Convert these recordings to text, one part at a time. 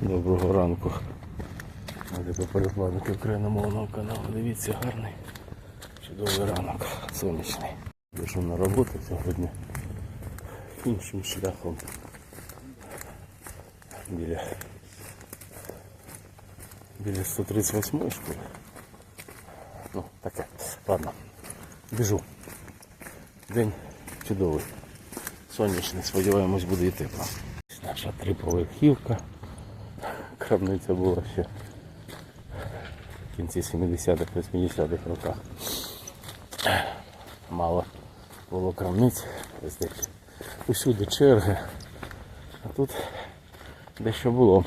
Доброго ранку. Це полюбанки україномовного каналу. Дивіться, гарний чудовий ранок, сонячний. Біжу на роботу сьогодні іншим шляхом. Біля, біля 138 школи. Ну, таке. Ладно. Біжу. День чудовий. Сонячний, сподіваємось, буде і тепло. Наша триповерхівка. Крамниця була ще в кінці 70-х, 80-х роках. Мало було крамниць, усюди черги. А тут дещо було.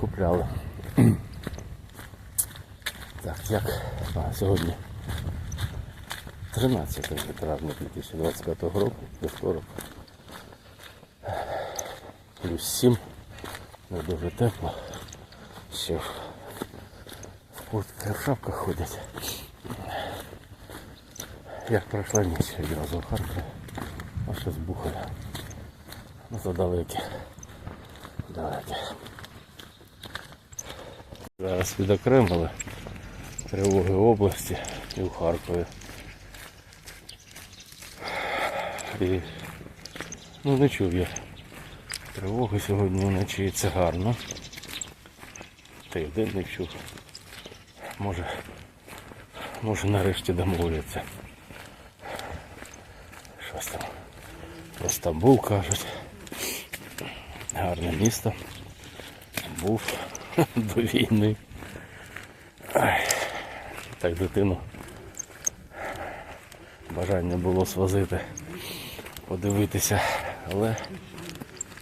Купляли. Так, як а, сьогодні 13 травня 2025 року, вівторок. Плюс 7. Дуже тепло. Ще в в куртках, в шапках ходять. Як пройшла ніч одразу в Харкові. А що збухає. Ну то далекі. Далекі. Зараз відокремили тривоги області і в Харкові. І ну не чув я. Тривоги сьогодні вночі це гарно. Та й вдень не чув. Може, може нарешті домовляться. Щось там про Стамбул кажуть. Гарне місто. Був до війни. Так дитину бажання було свозити, подивитися, але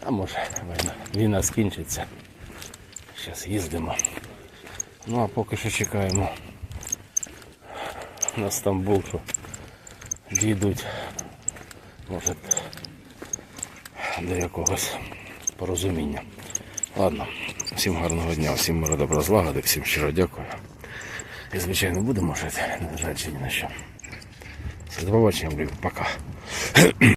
а може війна, війна скінчиться. Зараз їздимо. Ну а поки що чекаємо на Стамбул, що дійдуть, може, до якогось порозуміння. Ладно, всім гарного дня, всім миру добра злагоди, всім щиро дякую. І звичайно будемо жити, незважаючи ні на що. Все, До побачення, пока.